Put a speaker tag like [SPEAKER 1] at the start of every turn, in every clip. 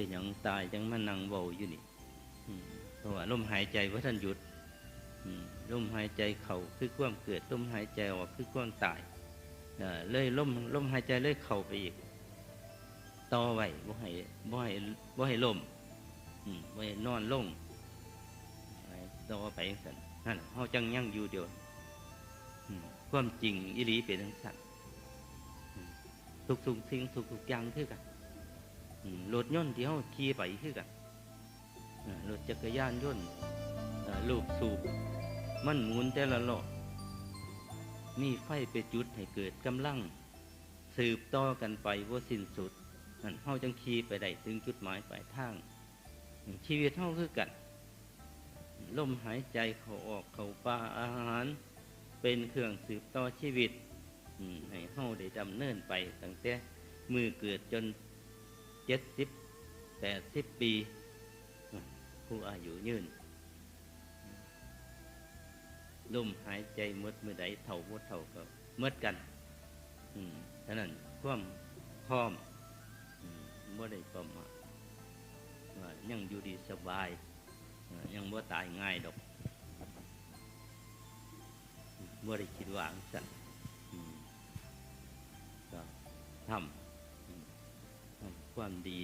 [SPEAKER 1] เป็นอย่างตายจังมานั่งเบาอยู่นี่เพราะว่าลมหายใจว่าท่านหยุดลมหายใจเข่าคือความเกิดลมหายใจออกคือความตายเลยลมลมหายใจเลยเข่าไปอีกต่อไว้บ่ให้บ่ให้บ่ให้ลมบ่ให้นอนลงต่อไปจังซั่นนั่นเฮาจังยั่งอยู่เดียวความจริงอีหลีเป็นจังซั่นอืมทุกทุกสิ่งทุกทุกอย่างคือกัน รถยนต์ที่เขาขี่ไปคือกันรถจักรยานยนต์อ่าลูกสูบ มันหมุนแต่ละหล้อมีไฟไปจุดให้เกิดกำลัง สืบต่อกันไปว่าสิ้นสุดนั่นเขาจังขี่ไปได้ถึงจุดหมายปลายทาง ชีวิตเขาคือกันลมหายใจเขาออกเขาปลาอาหาร เป็นเครื่องสืบต่อชีวิตให้เขาได้ดำเนินไปตั้งแต่มือเกิดจน เจ็ดสิบแปดสิบปีผู้อายุยืนลมหายใจมดเมื่อใดเท่าหมดเท่าก็เมื่อกัน อืมฉะนั้นความพร้อมอืมบ่ได้ประมาทยังอยู่ดีสบาย ยังบ่ตายง่ายดอกอืมบ่ได้คิดว่าจั่งสันก็ทำ ความดี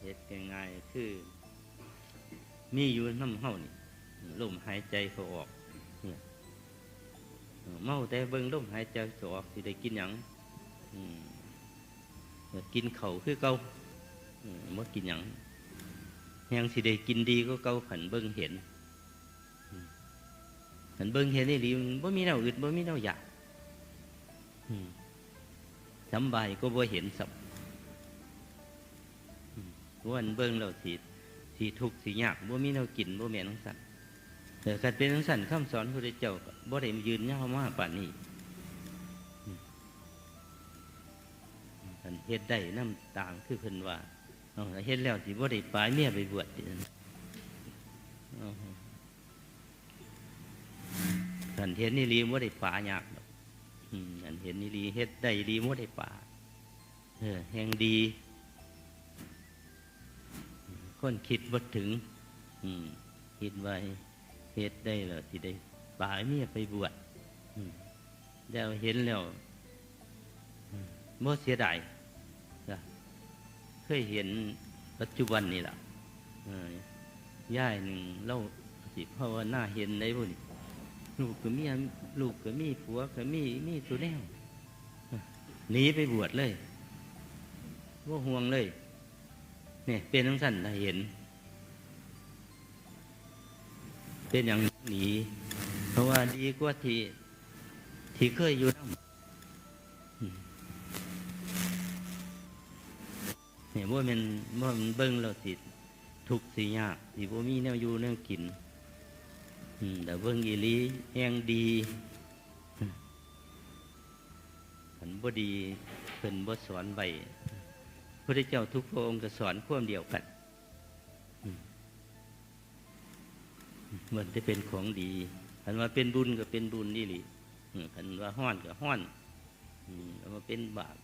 [SPEAKER 1] เหตุง่ายๆคือ มีอยู่น้ำเฮานี่ลมหายใจเขาออกเนี่ยเมาแต่เบิ่งลมหายใจเขาออกสิได้กินหยังอืมอยากกินเขาคือเก่าอืมบ่อกินหยังยังสิได้กินดีก็เก่าขันเบิ่งเห็นขันเบิ่งเห็นนี่ดีบ่มีแนวอึดบ่มีแนวอยากสำบายก็บ่เห็นสับ วันเบิ่งเราสีสีทุกสียากบ่มีแนวกินบ่แม่นทั้งสันแต่คันเป็นทั้งสันคำสอนพระเจ้าบ่ได้ยืนยามาป่านนี้อืมคันเฮ็ดได้น้ำต่างคือเพิ่นว่าเฮ็ดแล้วสิบ่ได้ปลายเมียไปบวชอันเฮ็ดนี่ลีบ่ได้ปลายากอันเห็นนี่ลีเฮ็ดได้ดีบ่ได้ปลาเออแห่งดี คนคิดว่าถึง อืมคิดไว้เฮ็ดได้แล้วที่ได้ป่ายเมียไปบวชแล้วเห็นแล้วอืมเสียดายเคยเห็นปัจจุบันนี่แหละย่ายหนึ่งเล่าสิภาวนาเห็นได้บ่นลูกก็มีลูกก็มีผัวก็มีมีตัวแนวหนีไปบวชเลยว่าห่วงเลย เนี่ยเป็นทั้งสั้นถ้าเห็น เป็นอย่างหนีเพราะว่าดีกว่าที่ที่เคยอยู่นำอืมเนี่ยว่ามันว่ามันเบิ้งเราสิทุกสิยากสิว่ามีแนวอยู่แนวกินแต่เบิ้งอีลีแหงดีมันบ่ดีเพิ่นบ่สอนไว้ พระเจ้าทุกพระองค์ก็สอนควมเดียวกันมเหมือนจะเป็นของดีคันว่าเป็นบุญก็เป็นบุญนี่หลิคันว่าห้อนก็ห้อนอืมแล้วมาเป็นบาป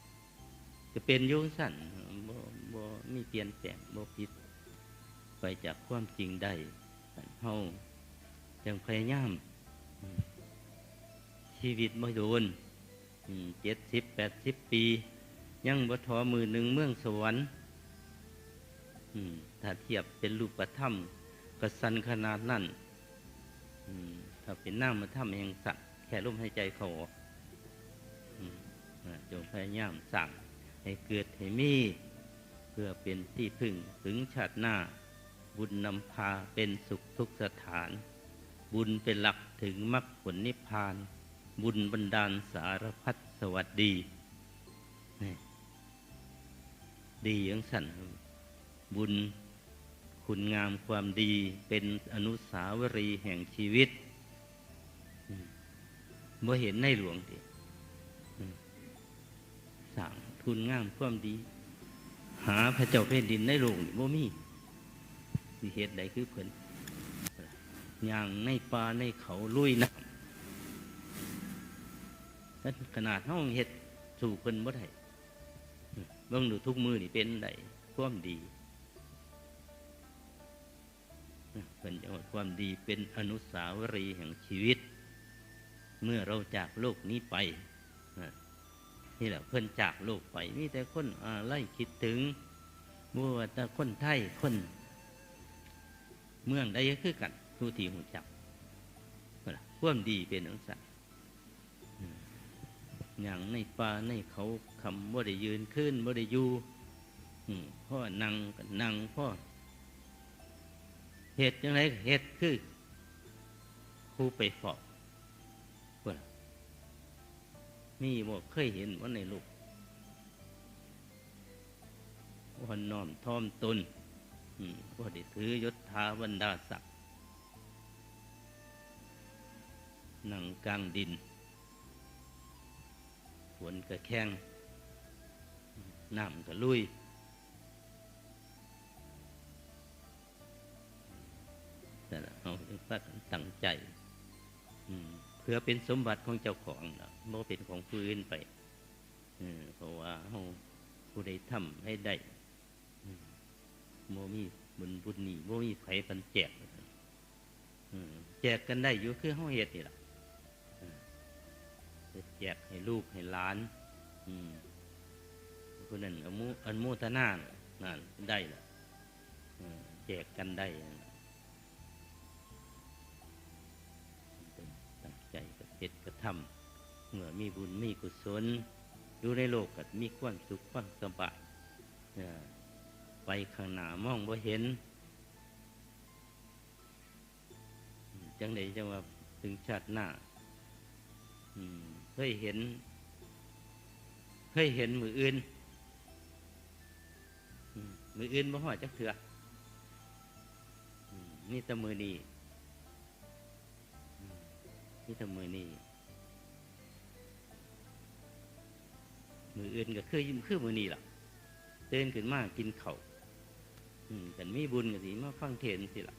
[SPEAKER 1] ก็เป็นยุ่งสั่นบ่บ่มีเปลี่ยนแปลงบ่ผิด ไปจากความจริงได้คันเฮายังพยายามอืมชีวิตไม่โดนเจ็ดสิบแปดสิบปี ยังบ่ทอมือหนึ่งเมืองสวรรค์ถ้าเทียบเป็นรูปธรรมกระสันขนาดนั้นถ้าเป็นหน้ำมาทำแห่งสัตว์แค่ลมหายใจเขาออกอืมอ่าจงพยายามสั่งให้เกิดให้มี เพื่อเป็นที่พึ่งถึงชาติหน้า บุญนำพาเป็นสุขทุกสถาน บุญเป็นหลักถึงมรรคผลนิพพาน บุญบันดาลสารพัดสวัสดีนี่ ดีอย่างสั่นบุญคุณงามความดีเป็นอนุสาวรีย์แห่งชีวิตอืมบ่เห็นในหลวงดิอืมสั่งคุณงามความดี หาพระเจ้าแผ่นดินในโลกนี่บ่มีสิเหตุใดคือเพิ่นย่างในป่าในเขาลุยน้ำนั่นขนาดห้องเห็ดสู่เพิ่นบ่ได้ เบิ่งดูทุกมือนี่เป็นไดความดีเพิ่นจะว่าความดีเป็นอนุสาวรีย์แห่งชีวิต เมื่อเราจากโลกนี้ไปนี่แหละเพิ่นจากโลกไป มีแต่คนอะไรคิดถึงมัวาแต่คนไทยคน เมืองใดก็คือกันทุทีหูจับความดีเป็นอันสัตว์อย่างในป่าในเขา คำว่ได้ยืนขึ้นว่ได้อยู่พ่อนั่งก็นั่งพ่อเหตุยังไงเหตุคือครูไปฟอกเพื่อมีบอกเคยเห็นว่าในลูกว่าน้อมทอมตนว่าได้ถือยศถาบรรดาศักดิ์นั่งกลางดินฝนก็แข้ง น้ำก็ลุยแต่ละเอาเป็นพักตั้งใจเพื่อเป็นสมบัติของเจ้าของนะโมเป็นของผู้นไปเพราะว่าเฮาผู้ใดทำให้ได้โมมีบุญบุญนี่โมมีไผปันแจกแจกกันได้อยู่คือเฮาเฮ็ดนี่แหละแจกให้ลูกให้หลาน อืม คนนั้นอนุอนโมทนาน,นั่นได้ละแจกกันได้ตั้งใจกับเพชรกระทำเมื่อมีบุญมีกุศล อยู่ในโลกก็มีความสุขความสบายไปข้างหน้ามองบ่เห็น จังไดจังว่าถึงชาติหน้าอืมเคยเห็นเคยเห็นมืออื่น มืออื่นบ่หอดจักเถื่อนี่ต่มือนี้นี่ทำมือนี่มืออื่นก็คือคือมือนี่ล่ะเตือนขึ้นมากินเขา่าอืมกันมีบุญกันสิมาฟังเทนสิล่ะ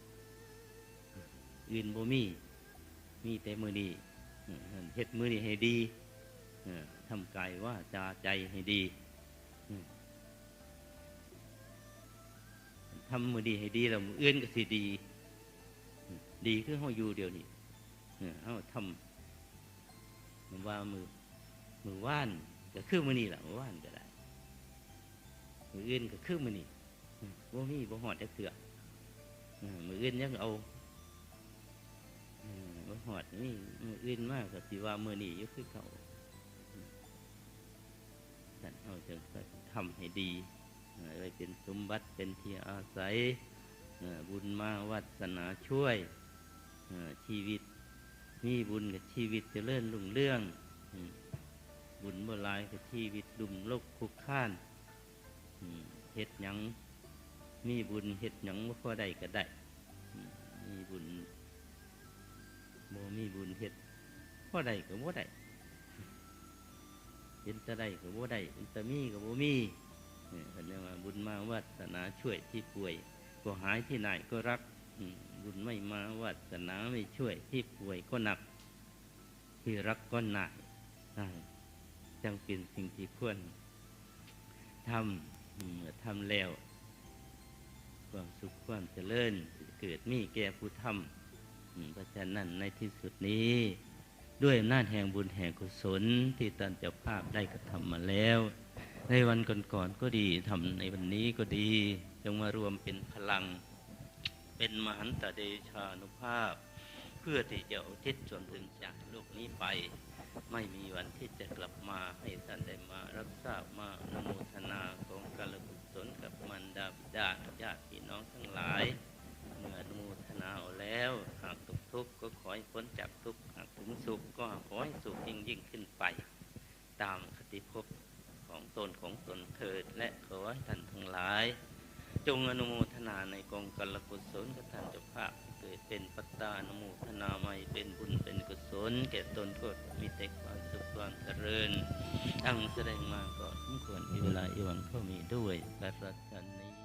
[SPEAKER 1] อื่นบ่มี มีแต่มือนี่เฮ็ดมือนี่ให้ดีทำกายว่าจาใจให้ดี ทำมือดีให้ดีแล้วมืออื่นก็สิดี ดีคือเฮาอยู่เดียวนี้เนี่เอาทำมันว่ามือมือว่านก็คือมือนี่แหละมือว่านก็ได้มืออื่นก็คือมือนี่บ่มีบ่หอดจะเถื่อมืออื่นยังเอาบ่หอดนี่มืออื่นมากก็สิว่ามือนี่อยุคือเขาอืมท่านเอาจังทำให้ดี เอ่อไว้เป็นสมบัติเป็นที่อาศัยบุญมาวัสนาช่วยชีวิตมีบุญกับชีวิตจะเลื่อนลุ่งเรื่อง บุญบ่ลายกับชีวิตดุมโลกคุกข้านเฮ็ดหยังมีบุญเฮ็ดหยังบ่าพอได้ก็ได้มีบุญบ่มีบุญเฮ็ดพอได้ก็บ่ได้เห็นแตะได้ก็บ่ได้เห็นแตะมีก็บ่มี เนี่ยเพิ่นเรียกว่าบุญมาวาสนาช่วยที่ป่วย ก็หายที่ไหนก็รักบุญไม่มาวาสนาไม่ช่วยที่ป่วยก็หนัก ที่รักก็หนักอ่าจังเป็นสิ่งที่ควรทำทำแล้ว ความสุขความเจริญเกิดมีแก่ผู้ทำเพราะฉะนั้นในที่สุดนี้ ด้วยอำนาจแห่งบุญแห่งกุศลที่ตันเจ้าภาพได้กระทำมาแล้ว ในวันก่อนๆก็ดีทำในวันนี้ก็ดีจงมารวมเป็นพลัง เป็นมหันตเดชานุภาพ เพื่อที่จะอุทิศส่วนถึงจากโลกนี้ไป ไม่มีวันที่จะกลับมาให้ท่านได้มารับทราบมาอนโมทนาของกัลกุศลกับมันดาบิดาญาติพี่น้องทั้งหลาย เมื่ออนุโมทนาเอาแล้ว หากตกทุกข์ก็ขอให้พ้นจากทุกข์หากถึงสุขก็ขอให้สุขยิ่งยิ่งขึ้นไป ตามคติภพของตนของตนเถิด และขอให้ท่านทั้งหลาย จงอนุโมทนาในกองกัลกุศลกับท่านเจ้าภาพเกิดเป็นปัตตาอนุโมทนาใหม่เป็นบุญเป็นกุศลแก่ตนก็มีแต่ความสุขความเจริญตั้งแสดงมาก็สมควรที่เวลาอีวันก็มีด้วยปรัชนี้